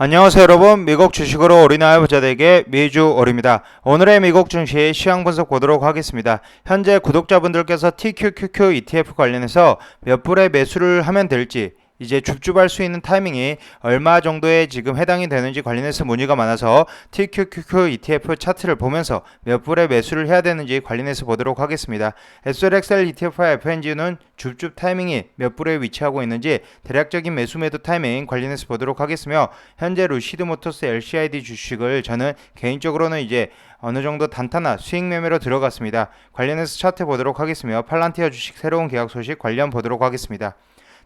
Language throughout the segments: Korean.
안녕하세요 여러분. 미국 주식으로 어린아이 부자되게 미주 어입니다. 오늘의 미국 증시 시황 분석 보도록 하겠습니다. 현재 구독자분들께서 TQQQ ETF 관련해서 몇 불의 매수를 하면 될지 이제 줍줍할 수 있는 타이밍이 얼마 정도에 지금 해당이 되는지 관련해서 문의가 많아서 TQQQ ETF 차트를 보면서 몇 불의 매수를 해야 되는지 관련해서 보도록 하겠습니다. SLXL ETF와 FNG는 줍줍 타이밍이 몇 불에 위치하고 있는지 대략적인 매수 매도 타이밍 관련해서 보도록 하겠으며 현재 루시드 모터스 LCID 주식을 저는 개인적으로는 이제 어느 정도 단타나 수익 매매로 들어갔습니다. 관련해서 차트 보도록 하겠으며 팔란티아 주식 새로운 계약 소식 관련 보도록 하겠습니다.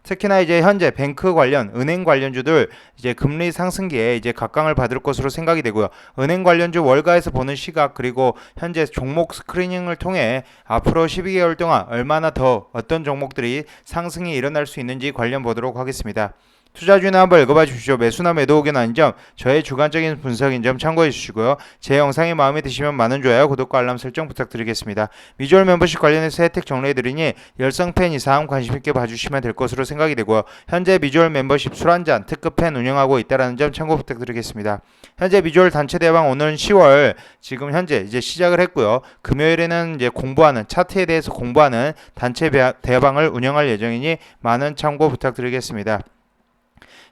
특히나 이제 현재 뱅크 관련 은행 관련주들 이제 금리 상승기에 이제 각광을 받을 것으로 생각이 되고요. 은행 관련주 월가에서 보는 시각 그리고 현재 종목 스크리닝을 통해 앞으로 12개월 동안 얼마나 더 어떤 종목들이 상승이 일어날 수 있는지 관련 보도록 하겠습니다. 투자주나 한번 읽어봐 주시죠. 매수나 매도 의견 아닌 점, 저의 주관적인 분석인 점 참고해 주시고요. 제 영상이 마음에 드시면 많은 좋아요, 구독과 알람 설정 부탁드리겠습니다. 미주얼 멤버십 관련해서 혜택 정리해드리니 열성 팬 이상 관심 있게 봐주시면 될 것으로 생각이 되고요. 현재 미주얼 멤버십 술 한잔 특급 팬 운영하고 있다라는 점 참고 부탁드리겠습니다. 현재 미주얼 단체 대방 오늘은 10월 지금 현재 이제 시작을 했고요. 금요일에는 이제 공부하는 차트에 대해서 공부하는 단체 대방을 운영할 예정이니 많은 참고 부탁드리겠습니다.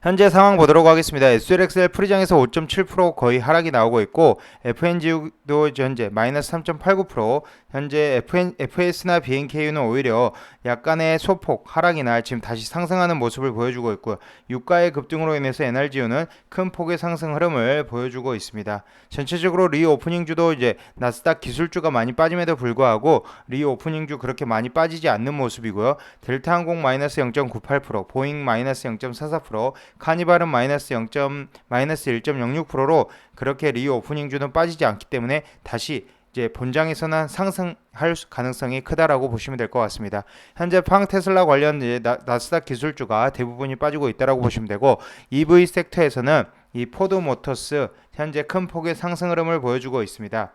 현재 상황 보도록 하겠습니다. SLXL 프리장에서 5.7% 거의 하락이 나오고 있고 FNG도 현재 마이너스 3.89% 현재 FN, FS나 BNKU는 오히려 약간의 소폭 하락이나 지금 다시 상승하는 모습을 보여주고 있고요. 유가의 급등으로 인해서 NRGU는 큰 폭의 상승 흐름을 보여주고 있습니다. 전체적으로 리오프닝주도 이제 나스닥 기술주가 많이 빠짐에도 불구하고 리오프닝주 그렇게 많이 빠지지 않는 모습이고요. 델타항공 마이너스 0.98%, 보잉 마이너스 0.44%, 카니발은 마이너스 0. 마이너스 1.06%로 그렇게 리오프닝 주는 빠지지 않기 때문에 다시 이제 본장에서는 상승할 가능성이 크다라고 보시면 될 것 같습니다. 현재 팡 테슬라 관련 나, 스닥 기술주가 대부분이 빠지고 있다라고 보시면 되고 EV 섹터에서는 이 포드 모터스 현재 큰 폭의 상승 흐름을 보여주고 있습니다.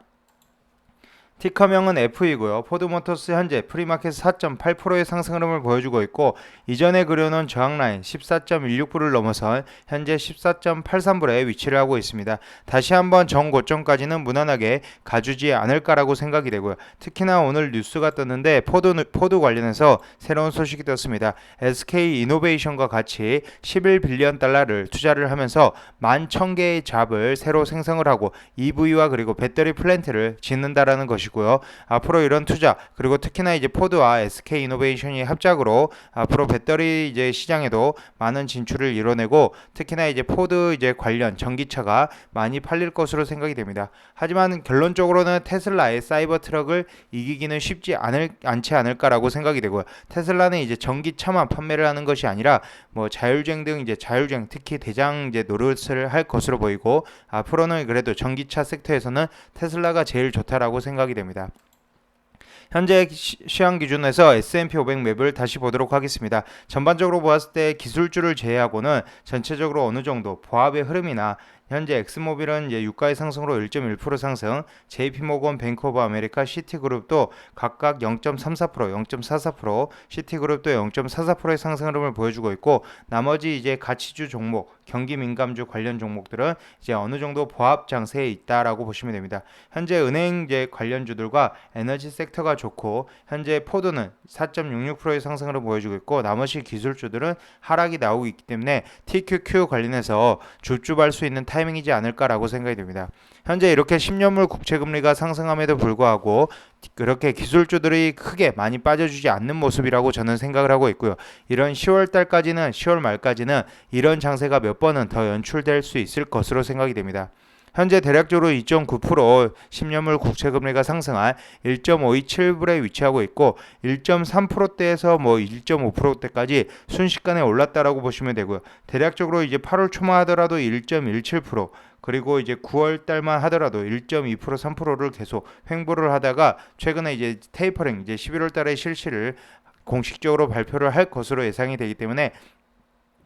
티커명은 F이고요. 포드모터스 현재 프리마켓 4.8%의 상승 흐름을 보여주고 있고 이전에 그려놓은 저항 라인 14.16불을 넘어선 현재 14.83불에 위치를 하고 있습니다. 다시 한번 정고점까지는 무난하게 가주지 않을까라고 생각이 되고요. 특히나 오늘 뉴스가 떴는데 포드, 포드 관련해서 새로운 소식이 떴습니다. SK 이노베이션과 같이 11빌리언 달러를 투자를 하면서 11,000개의 잡을 새로 생성을 하고 EV와 그리고 배터리 플랜트를 짓는다라는 것이 것이고요. 앞으로 이런 투자 그리고 특히나 이제 포드와 SK 이노베이션이 합작으로 앞으로 배터리 이제 시장에도 많은 진출을 이뤄내고 특히나 이제 포드 이제 관련 전기차가 많이 팔릴 것으로 생각이 됩니다. 하지만 결론적으로는 테슬라의 사이버 트럭을 이기기는 쉽지 않을 않지 않을까라고 생각이 되고요. 테슬라는 이제 전기차만 판매를 하는 것이 아니라 뭐 자율주행 등 이제 자율주행 특히 대장 이제 노릇을 할 것으로 보이고 앞으로는 그래도 전기차 섹터에서는 테슬라가 제일 좋다라고 생각이 됩니다. 현재 시황 기준에서 S&P 500 맵을 다시 보도록 하겠습니다. 전반적으로 보았을 때 기술주를 제외하고는 전체적으로 어느 정도 보합의 흐름이나 현재 엑스모빌은 유가의 상승으로 1.1% 상승, JP모건, 뱅크 오브 아메리카, 시티그룹도 각각 0.34%, 0.44%, 시티그룹도 0.44%의 상승 흐름을 보여주고 있고 나머지 이제 가치주 종목, 경기 민감주 관련 종목들은 이제 어느 정도 보합 장세에 있다라고 보시면 됩니다. 현재 은행 제 관련주들과 에너지 섹터가 좋고 현재 포드는 4.66%의 상승을 보여주고 있고 나머지 기술주들은 하락이 나오고 있기 때문에 TQQ 관련해서 줍줍할 수 있는 타이밍이지 않을까라고 생각이 됩니다. 현재 이렇게 10년물 국채 금리가 상승함에도 불구하고 그렇게 기술주들이 크게 많이 빠져주지 않는 모습이라고 저는 생각을 하고 있고요. 이런 10월 달까지는 10월 말까지는 이런 장세가 몇 번은 더 연출될 수 있을 것으로 생각이 됩니다. 현재 대략적으로 2.9% 10년물 국채 금리가 상승한 1.527불에 위치하고 있고 1.3%대에서 뭐 1.5%대까지 순식간에 올랐다라고 보시면 되고요. 대략적으로 이제 8월 초만 하더라도 1.17% 그리고 이제 9월 달만 하더라도 1.2% 3%를 계속 횡보를 하다가 최근에 이제 테이퍼링 이제 11월 달에 실시를 공식적으로 발표를 할 것으로 예상이 되기 때문에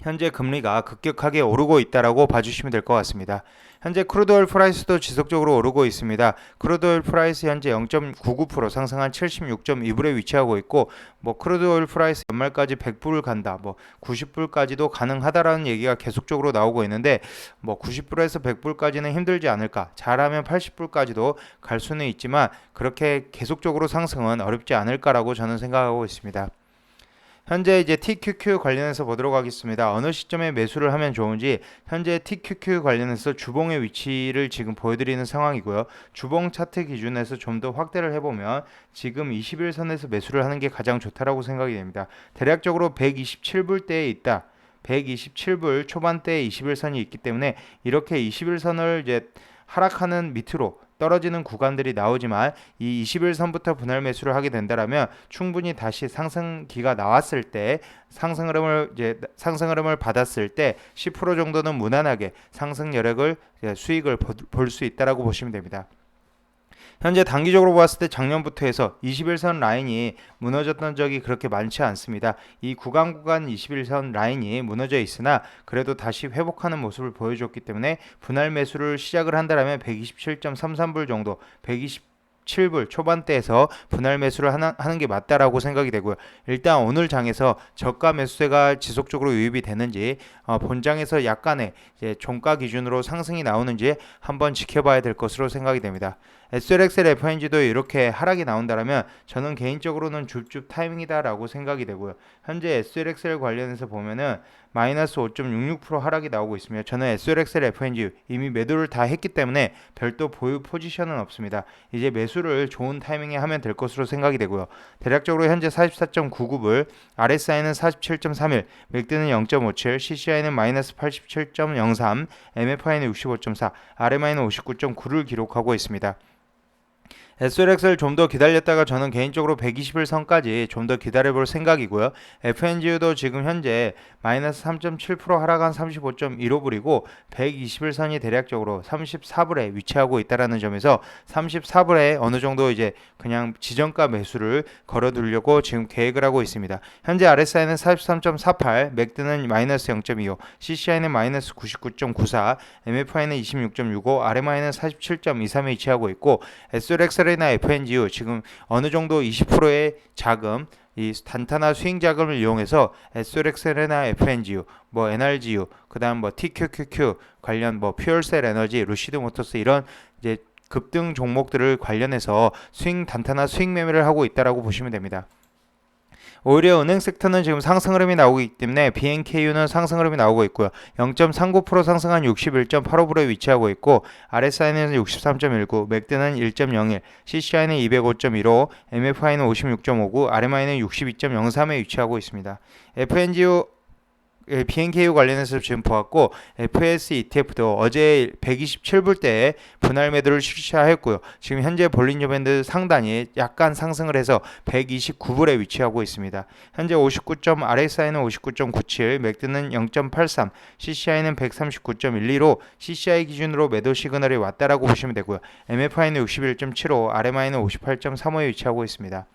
현재 금리가 급격하게 오르고 있다라고 봐주시면 될 것 같습니다. 현재 크루드 오일 프라이스도 지속적으로 오르고 있습니다. 크루드 오일 프라이스 현재 0.99% 상승한 76.2불에 위치하고 있고 뭐 크루드 오일 프라이스 연말까지 100불 간다. 뭐 90불까지도 가능하다라는 얘기가 계속적으로 나오고 있는데 뭐 90불에서 100불까지는 힘들지 않을까. 잘하면 80불까지도 갈 수는 있지만 그렇게 계속적으로 상승은 어렵지 않을까라고 저는 생각하고 있습니다. 현재 이제 TQQ 관련해서 보도록 하겠습니다. 어느 시점에 매수를 하면 좋은지 현재 TQQ 관련해서 주봉의 위치를 지금 보여드리는 상황이고요. 주봉 차트 기준에서 좀 더 확대를 해보면 지금 21선에서 매수를 하는 게 가장 좋다라고 생각이 됩니다. 대략적으로 127불대에 있다. 127불 초반대에 21선이 있기 때문에 이렇게 21선을 이제 하락하는 밑으로 떨어지는 구간들이 나오지만 이 21선부터 분할 매수를 하게 된다라면 충분히 다시 상승기가 나왔을 때 상승 흐름을 이제 상승 흐름을 받았을 때 10% 정도는 무난하게 상승 여력을 수익을 볼 수 있다라고 보시면 됩니다. 현재 단기적으로 보았을 때 작년부터 해서 21선 라인이 무너졌던 적이 그렇게 많지 않습니다. 이 구간 구간 21선 라인이 무너져 있으나 그래도 다시 회복하는 모습을 보여줬기 때문에 분할 매수를 시작을 한다면 127.33불 정도 120 7불 초반대에서 분할 매수를 하나, 하는 게 맞다라고 생각이 되고요. 일단 오늘 장에서 저가 매수세가 지속적으로 유입이 되는지 어, 본장에서 약간의 종가 기준으로 상승이 나오는지 한번 지켜봐야 될 것으로 생각이 됩니다. SLXL FNG도 이렇게 하락이 나온다면 저는 개인적으로는 줍줍 타이밍이다라고 생각이 되고요. 현재 SLXL 관련해서 보면은 마이너스 5.66% 하락이 나오고 있으며 저는 SLXL FNG 이미 매도를 다 했기 때문에 별도 보유 포지션은 없습니다. 이제 매수를 좋은 타이밍에 하면 될 것으로 생각이 되고요. 대략적으로 현재 44.99불, RSI는 47.31, 맥드는 0.57, CCI는 마이너스 87.03, MFI는 65.4, RMI는 59.9를 기록하고 있습니다. SLX를 좀 더 기다렸다가 저는 개인적으로 120일 선까지 좀 더 기다려볼 생각이고요. FNGU도 지금 현재 마이너스 3.7% 하락한 35.15불이고 120일 선이 대략적으로 34불에 위치하고 있다라는 점에서 34불에 어느 정도 이제 그냥 지정가 매수를 걸어두려고 지금 계획을 하고 있습니다. 현재 RSI는 43.48, 맥드는 마이너스 0.25, CCI는 마이너스 99.94, MFI는 26.65, RMI는 47.23에 위치하고 있고 SLX를 SL이나 FNGU 지금 어느 정도 20%의 자금 이 단타나 스윙 자금을 이용해서 SLX나 FNGU, 뭐 NRGU, 그다음 뭐 TQQQ 관련 뭐 퓨얼셀 에너지, 루시드 모터스 이런 이제 급등 종목들을 관련해서 스윙 단타나 스윙 매매를 하고 있다라고 보시면 됩니다. 오히려 은행 섹터는 지금 상승 흐름이 나오고 있기 때문에 BNKU는 상승 흐름이 나오고 있고요. 0.39% 상승한 61.85불에 위치하고 있고 RSI는 63.19, 맥드는 1.01, CCI는 205.15, MFI는 56.59, RMI는 62.03에 위치하고 있습니다. FNGU 예, BNKU 관련해서 지금 보았고 FS ETF도 어제 127불대에 분할 매도를 실시하였고요. 지금 현재 볼린저 밴드 상단이 약간 상승을 해서 129불에 위치하고 있습니다. 현재 59점 RSI는 59.97, 맥드는 0.83, CCI는 139.12로 CCI 기준으로 매도 시그널이 왔다라고 보시면 되고요. MFI는 61.75, RMI는 58.35에 위치하고 있습니다.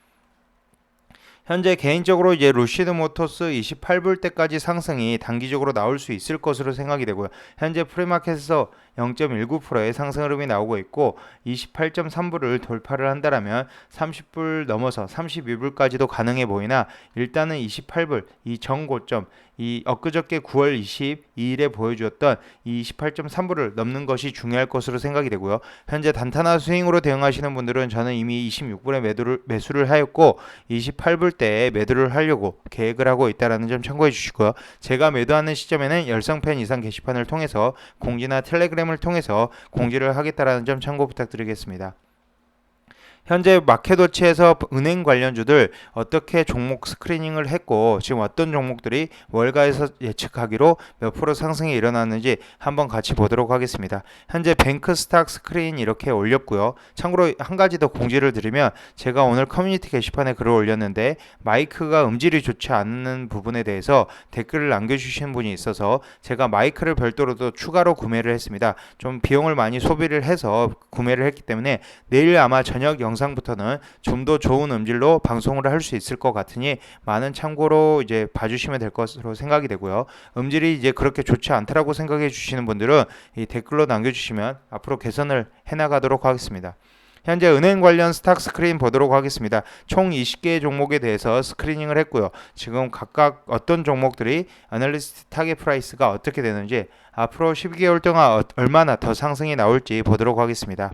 현재 개인적으로 이제 루시드 모터스 28불대까지 상승이 단기적으로 나올 수 있을 것으로 생각이 되고요. 현재 프리마켓에서 0.19%의 상승 흐름이 나오고 있고 28.3불을 돌파를 한다라면 30불 넘어서 32불까지도 가능해 보이나 일단은 28불 이 정고점 이 엊그저께 9월 22일에 보여주었던 이 28.3불을 넘는 것이 중요할 것으로 생각이 되고요. 현재 단타나 스윙으로 대응하시는 분들은 저는 이미 26불에 매도를 매수를 하였고 28불대에 매도를 하려고 계획을 하고 있다라는 점 참고해 주시고요. 제가 매도하는 시점에는 열성팬 이상 게시판을 통해서 공지나 텔레그램을 통해서 공지를 하겠다라는 점 참고 부탁드리겠습니다. 현재 마켓워치에서 은행 관련주들 어떻게 종목 스크리닝을 했고 지금 어떤 종목들이 월가에서 예측하기로 몇 프로 상승이 일어났는지 한번 같이 보도록 하겠습니다. 현재 뱅크 스탁 스크린 이렇게 올렸고요. 참고로 한 가지 더 공지를 드리면 제가 오늘 커뮤니티 게시판에 글을 올렸는데 마이크가 음질이 좋지 않는 부분에 대해서 댓글을 남겨주신 분이 있어서 제가 마이크를 별도로 도 추가로 구매를 했습니다. 좀 비용을 많이 소비를 해서 구매를 했기 때문에 내일 아마 저녁 영 영상부터는 좀 더 좋은 음질로 방송을 할 수 있을 것 같으니 많은 참고로 이제 봐주시면 될 것으로 생각이 되고요. 음질이 이제 그렇게 좋지 않다라고 생각해 주시는 분들은 이 댓글로 남겨주시면 앞으로 개선을 해나가도록 하겠습니다. 현재 은행 관련 스탁 스크린 보도록 하겠습니다. 총 20개의 종목에 대해서 스크리닝을 했고요. 지금 각각 어떤 종목들이 애널리스트 타겟 프라이스가 어떻게 되는지 앞으로 12개월 동안 어- 얼마나 더 상승이 나올지 보도록 하겠습니다.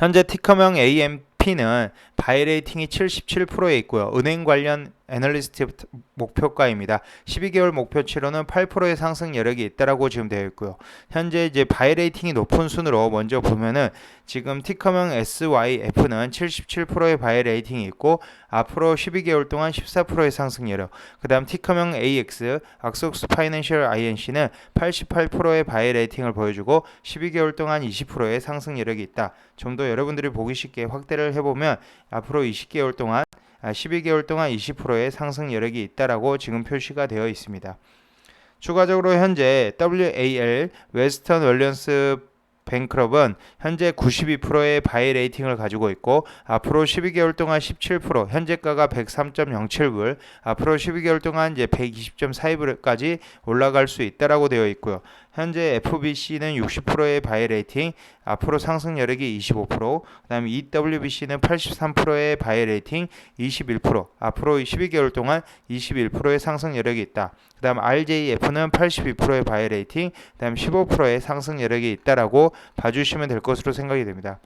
현재 티커명 AMP는 바이 레이팅이 77%에 있고요. 은행 관련 애널리스트 목표가입니다. 12개월 목표치로는 8%의 상승 여력이 있다라고 지금 되어 있고요. 현재 이제 바이 레이팅이 높은 순으로 먼저 보면은 지금 티커명 SYF는 77%의 바이 레이팅이 있고 앞으로 12개월 동안 14%의 상승 여력. 그다음 티커명 AX 악속스 파이낸셜 INC는 88%의 바이 레이팅을 보여주고 12개월 동안 20%의 상승 여력이 있다. 좀 더 여러분들이 보기 쉽게 확대를 해보면 앞으로 20개월 동안 아, 12개월 동안 20%의 상승 여력이 있다라고 지금 표시가 되어 있습니다. 추가적으로 현재 WAL 웨스턴 웰런스 뱅크럽은 현재 92%의 바이 레이팅을 가지고 있고 앞으로 12개월 동안 17% 현재가가 103.07불 앞으로 12개월 동안 이제 120.42불까지 올라갈 수 있다라고 되어 있고요. 현재 FBC는 60%의 바이 레이팅 앞으로 상승 여력이 25% 그다음에 EWBC는 83%의 바이 레이팅 21% 앞으로 12개월 동안 21%의 상승 여력이 있다. 그다음 RJF는 82%의 바이 레이팅 그다음 15%의 상승 여력이 있다라고 봐주시면 될 것으로 생각이 됩니다.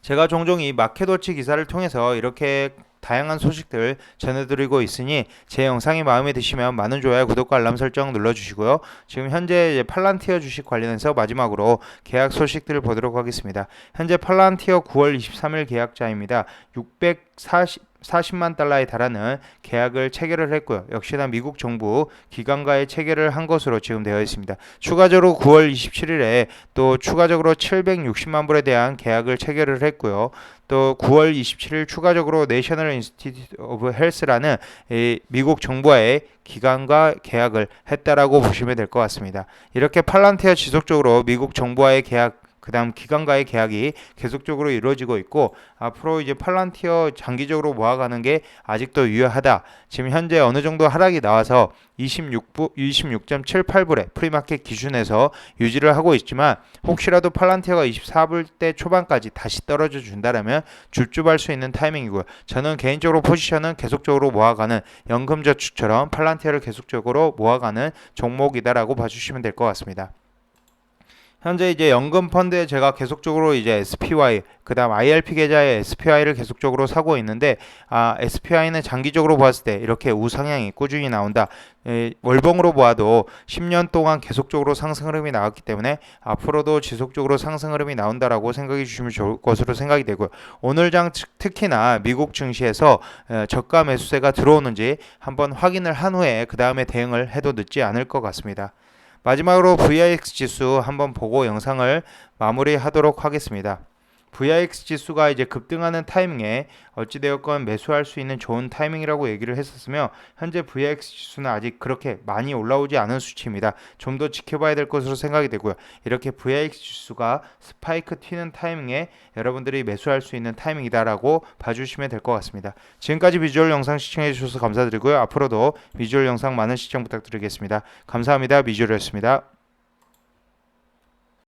제가 종종 이 마켓워치 기사를 통해서 이렇게 다양한 소식들 전해드리고 있으니 제 영상이 마음에 드시면 많은 좋아요, 구독과 알람 설정 눌러주시고요. 지금 현재 팔란티어 주식 관련해서 마지막으로 계약 소식들을 보도록 하겠습니다. 현재 팔란티어 9월 23일 계약자입니다. 640 40만 달러에 달하는 계약을 체결을 했고요. 역시나 미국 정부 기관과의 체결을 한 것으로 지금 되어 있습니다. 추가적으로 9월 27일에 또 추가적으로 760만 불에 대한 계약을 체결을 했고요. 또 9월 27일 추가적으로 내셔널 인스티튜트 오브 헬스라는 이 미국 정부와의 기관과 계약을 했다라고 보시면 될 것 같습니다. 이렇게 팔란티아 지속적으로 미국 정부와의 계약 그다음 기관과의 계약이 계속적으로 이루어지고 있고 앞으로 이제 팔란티어 장기적으로 모아가는 게 아직도 유효하다. 지금 현재 어느 정도 하락이 나와서 26부 26.78불에 프리마켓 기준에서 유지를 하고 있지만 혹시라도 팔란티어가 24불 대 초반까지 다시 떨어져 준다라면 줍줍할 수 있는 타이밍이고요. 저는 개인적으로 포지션은 계속적으로 모아가는 연금저축처럼 팔란티어를 계속적으로 모아가는 종목이다라고 봐주시면 될 것 같습니다. 현재 이제 연금 펀드에 제가 계속적으로 이제 SPY 그다음 IRP 계좌에 SPY를 계속적으로 사고 있는데 아 SPY는 장기적으로 봤을 때 이렇게 우상향이 꾸준히 나온다. 에, 월봉으로 보아도 10년 동안 계속적으로 상승 흐름이 나왔기 때문에 앞으로도 지속적으로 상승 흐름이 나온다라고 생각해 주시면 좋을 것으로 생각이 되고요. 오늘 장 특히나 미국 증시에서 에, 저가 매수세가 들어오는지 한번 확인을 한 후에 그 다음에 대응을 해도 늦지 않을 것 같습니다. 마지막으로 VIX 지수 한번 보고 영상을 마무리하도록 하겠습니다. VIX 지수가 이제 급등하는 타이밍에 어찌되었건 매수할 수 있는 좋은 타이밍이라고 얘기를 했었으며 현재 VIX 지수는 아직 그렇게 많이 올라오지 않은 수치입니다. 좀 더 지켜봐야 될 것으로 생각이 되고요. 이렇게 VIX 지수가 스파이크 튀는 타이밍에 여러분들이 매수할 수 있는 타이밍이다라고 봐주시면 될 것 같습니다. 지금까지 비주얼 영상 시청해 주셔서 감사드리고요. 앞으로도 비주얼 영상 많은 시청 부탁드리겠습니다. 감사합니다. 비주얼이었습니다.